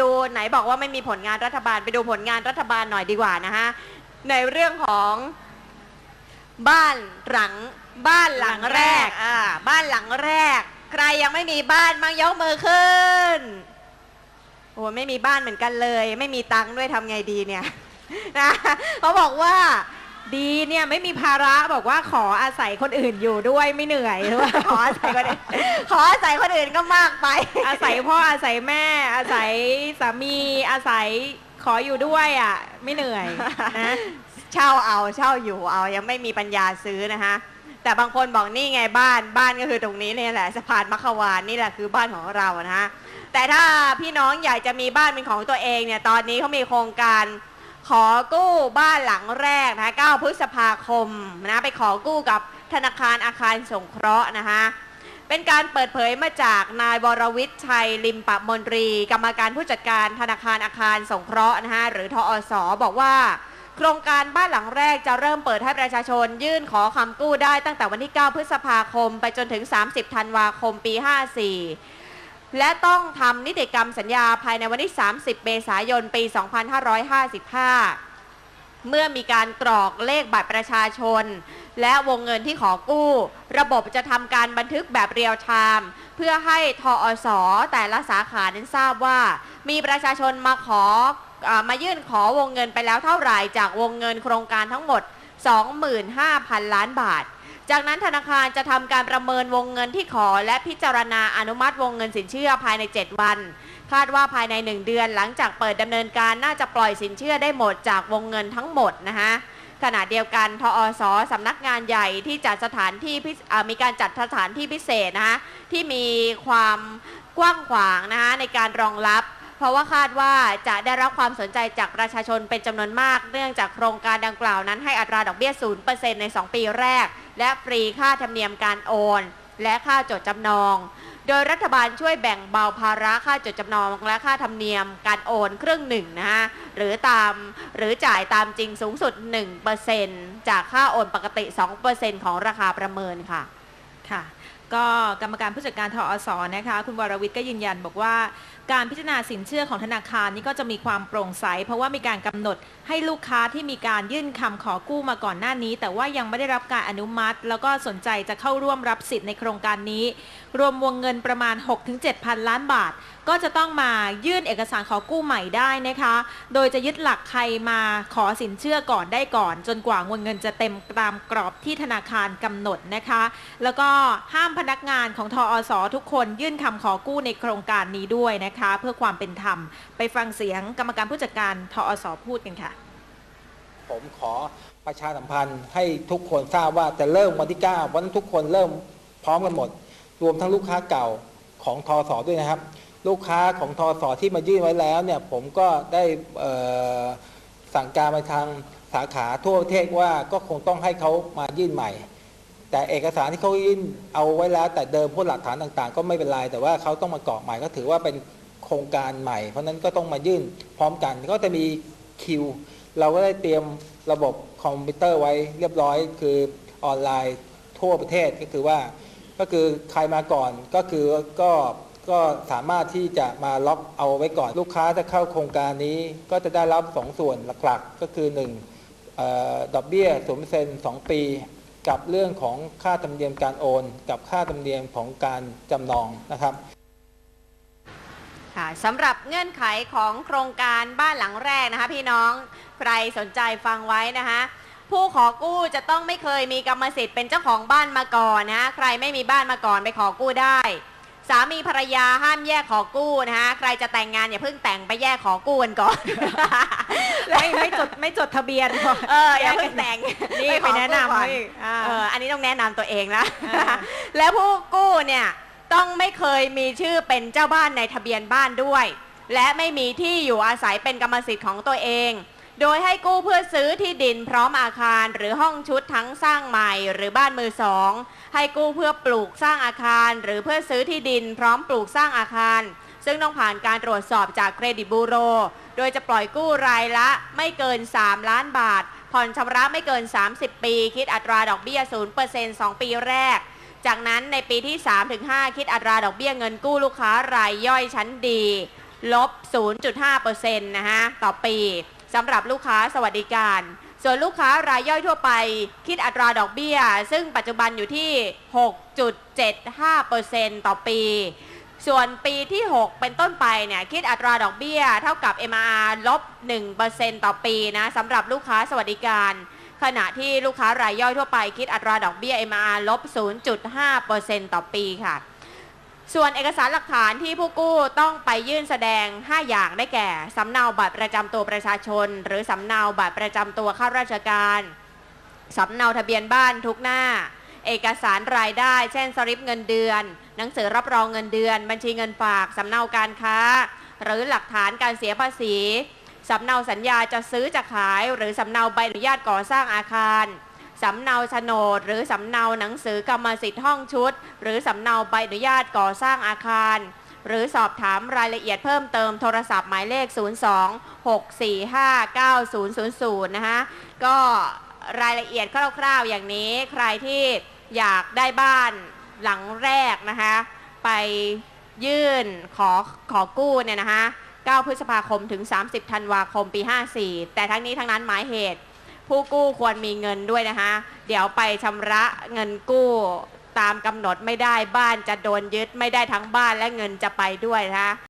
ดูไหนบอกว่าไม่มีผลงานรัฐบาลไปดูผลงานรัฐบาลหน่อยดีกว่านะฮะในเรื่องของบ้านหลังบ้านหลังแรกอ่าบ้านหลังแรก ใครยังไม่มีบ้านมั่งยกมือขึ้นโอ้ไม่มีบ้านเหมือนกันเลย ไม่มีตังค์ด้วยทำไงดีเนี่ยนะเขาบอกว่า ดีเนี่ยไม่มีภาระบอกว่าขออาศัยคนอื่นอยู่ด้วยไม่เหนื่อยหรือว่าขออาศัยคนอื่นขออาศัยคนอื่นก็มากไป อาศัยพ่ออาศัยแม่ อาศัยสามีอาศัยขออยู่ด้วยอะ ไม่เหนื่อยนะเช่าเอาเช่าอยู่เอายังไม่มีปัญญาซื้อนะคะแต่บางคนบอกนี่ไงบ้านบ้านก็คือตรงนี้เนี่ยแหละสะพานมัคควานนี่แหละคือบ้านของเรานะคะแต่ถ้าพี่น้องอยากจะมีบ้านเป็นของตัวเองเนี่ยตอนนี้เขามีโครงการ ขอกู้บ้านหลังแรกนะคะ9พฤษภาคมนะไปขอกู้กับธนาคารอาคารสงเคราะห์นะคะเป็นการเปิดเผยมาจากนายวรวิทย์ชัยลิมปะมนตรี กรรมการผู้จัดการธนาคารอาคารสงเคราะห์นะคะหรือทอสอบอกว่า โครงการบ้านหลังแรกจะเริ่มเปิดให้ประชาชน ยื่นขอคำกู้ได้ตั้งแต่วันที่ 9 พฤษภาคม ไปจนถึง 30 ธันวาคมปี 54 และต้องทำนิติกรรมสัญญาภายในวันที่ 30 เมษายน ปี 2555 เมื่อมีการกรอกเลขบัตรประชาชน และวงเงินที่ขอกู้ ระบบจะทำการบันทึกแบบเรียลไทม์เพื่อให้ทอสแต่ละสาขานั้นทราบว่า มีประชาชนมาขออมายื่นขอวงเงินไปแล้วเท่าไหร่จากวงเงินโครงการทั้งหมด 25,000 ล้านบาท จากนั้นธนาคารจะทำการประเมินวงเงินที่ขอ และพิจารณาอนุมัติวงเงินสินเชื่อภายใน 7 วัน คาดว่าภายใน 1 เดือนหลังจากเปิดดำเนินการน่าจะปล่อยสินเชื่อได้หมดจากวงเงินทั้งหมดนะคะขณะเดียวกันทอสสำนักงานใหญ่ที่จัดสถานที่มีการจัดสถานที่พิเศษนะคะที่มีความกว้างขวางนะคะในการรองรับ เพราะว่าคาดว่าจะได้รับความสนใจจากประชาชนเป็นจำนวนมาก เนื่องจากโครงการดังกล่าวนั้นให้อัตราดอกเบี้ย 0%ใน 2 ปีแรก และฟรีค่าธรรมเนียมการโอน และค่าจดจำนอง โดยรัฐบาลช่วยแบ่งเบาภาระค่าจดจำนอง และค่าธรรมเนียมการโอนครึ่งหนึ่งนะฮะหรือตามหรือจ่ายตามจริงสูงสุด 1%จากค่าโอนปกติ 2%ของราคาประเมินค่ะค่ะ ก็กรรมการผู้จัดการทอสนะคะ คุณวรวิทย์ก็ยืนยันบอกว่าการพิจารณาสินเชื่อของธนาคารนี่ก็จะมีความโปร่งใส เพราะว่ามีการกำหนดให้ลูกค้าที่มีการยื่นคำขอกู้มาก่อนหน้านี้ แต่ว่ายังไม่ได้รับการอนุมัติ แล้วก็สนใจจะเข้าร่วมรับสิทธิ์ในโครงการนี้ รวมวงเงินประมาณ 6-7พันล้านบาท ก็จะต้องมายื่นเอกสารขอกู้ใหม่ได้นะคะ โดยจะยึดหลักใครมาขอสินเชื่อก่อนได้ก่อน จนกว่าวงเงินจะเต็มตามกรอบที่ธนาคารกำหนดนะคะ แล้วก็ห้ามพนักงานของทอสอทุกคนยื่นคำขอกู้ในโครงการนี้ด้วยนะคะ เพื่อความเป็นธรรม ไปฟังเสียงกรรมการผู้จัดการทอสอพูดกันค่ะ ผมขอประชาสัมพันธ์ให้ทุกคนทราบว่าจะเริ่มวันที่9วันทุกคนเริ่มพร้อมกันหมด รวมทั้งลูกค้าเก่าของทอสอด้วยนะครับ ลูกค้าของทอสอที่มายื่นไว้แล้วเนี่ยผมก็ได้สั่งการไปทางสาขาทั่วประเทศว่าก็คงต้องให้เขามายื่นใหม่ แต่เอกสารที่เขายื่นเอาไว้แล้ว แต่เดิมพวกหลักฐานต่างๆ ก็ไม่เป็นไรแต่ว่าเขาต้องมากรอกใหม่ก็ถือว่าเป็นโครงการใหม่ เพราะนั้นก็ต้องมายื่นพร้อมกันก็จะมีคิว เราก็ได้เตรียมระบบคอมพิวเตอร์ไว้เรียบร้อย คือออนไลน์ทั่วประเทศก็คือว่า ก็คือใครมาก่อนก็คือก็ก็สามารถที่จะมาล็อกเอาไว้ก่อนลูกค้าจะเข้าโครงการนี้ ก็จะได้รับสองส่วนหลักๆ ก็คือ1เอ่อดอกเบี้ยศูนย์เปอร์เซ็นต์สองปี กับเรื่องของค่าธรรมเนียมการโอน กับค่าธรรมเนียมของการจำนองนะครับค่ะสำหรับเงื่อนไขของโครงการบ้านหลังแรกนะคะ พี่น้องใครสนใจฟังไว้นะคะผู้ขอกู้จะต้องไม่เคยมีกรรมสิทธิ์เป็นเจ้าของบ้านมาก่อนนะ ใครไม่มีบ้านมาก่อนไปขอกู้ได้ สามีภรรยาห้ามแยกขอกู้นะคะใครจะแต่งงานอย่าเพิ่งแต่งไปแยกขอกู้กันก่อน ไม่ไม่จดไม่จดทะเบียนก่อนเอออย่าเพิ่งแต่งนี่ไปแนะนำก่อให้อ่าเอออันนี้ต้องแนะนำตัวเองนะอ่าแล้วผู้กู้เนี่ยต้องไม่เคยมีชื่อเป็นเจ้าบ้านในทะเบียนบ้านด้วย และไม่มีที่อยู่อาศัยเป็นกรรมสิทธิ์ของตัวเอง โดยให้กู้เพื่อซื้อที่ดินพร้อมอาคารหรือห้องชุดทั้งสร้างใหม่หรือบ้านมือสองให้กู้เพื่อปลูกสร้างอาคาร หรือเพื่อซื้อที่ดิน พร้อมปลูกสร้างอาคาร ซึ่งต้องผ่านการตรวจสอบจากเครดิตบูโร โดยจะปล่อยกู้รายละไม่เกิน 3 ล้านบาท ผ่อนชำระไม่เกิน 30 ปี คิดอัตราดอกเบี้ย 0% 2 ปีแรก จากนั้นในปีที่ 3-5 คิดอัตราดอกเบี้ยเงินกู้ลูกค้ารายย่อยชั้นดีลบ 0.5%นะฮะต่อปี สำหรับลูกค้าสวัสดิการ ส่วนลูกค้ารายย่อยทั่วไป คิดอัตราดอกเบี้ย ซึ่งปัจจุบันอยู่ที่ 6.75%ต่อปี ส่วนปีที่ 6 เป็นต้นไปเนี่ยคิดอัตราดอกเบี้ย เท่ากับ MR ลบ 1%ต่อปีนะสำหรับลูกค้าสวัสดิการขณะที่ลูกค้ารายย่อยทั่วไปคิดอัตราดอกเบี้ย MR ลบ 0.5%ต่อปีค่ะ ส่วนเอกสารหลักฐานที่ผู้กู้ต้องไปยื่นแสดง 5 อย่างได้แก่ สำเนาบัตรประจำตัวประชาชน หรือสำเนาบัตรประจำตัวข้าราชการ สำเนาทะเบียนบ้านทุกหน้า เอกสารรายได้ เช่นสลิปเงินเดือน หนังสือรับรองเงินเดือน บัญชีเงินฝาก สำเนาการค้า หรือหลักฐานการเสียภาษี สำเนาสัญญาจะซื้อจะขาย หรือสำเนาใบอนุญาตก่อสร้างอาคาร สำเนาโฉนด หรือสำเนาหนังสือกรรมสิทธิ์ห้องชุด หรือสำเนาใบอนุญาตก่อสร้างอาคาร หรือสอบถามรายละเอียดเพิ่มเติมโทรศัพท์หมายเลข 02-645-9000 นะคะก็รายละเอียดคร่าวๆอย่างนี้ใครที่อยากได้บ้านหลังแรกนะคะไปยื่นขอขอกู้เนี่ยนะคะ9พฤษภาคมถึง 30 ธันวาคมปี 54 แต่ทั้งนี้ทั้งนั้นหมายเหตุ ผู้กู้ควรมีเงินด้วยนะคะ เดี๋ยวไปชำระเงินกู้ตามกำหนดไม่ได้บ้านจะโดนยึดไม่ได้ทั้งบ้านและเงินจะไปด้วยนะคะ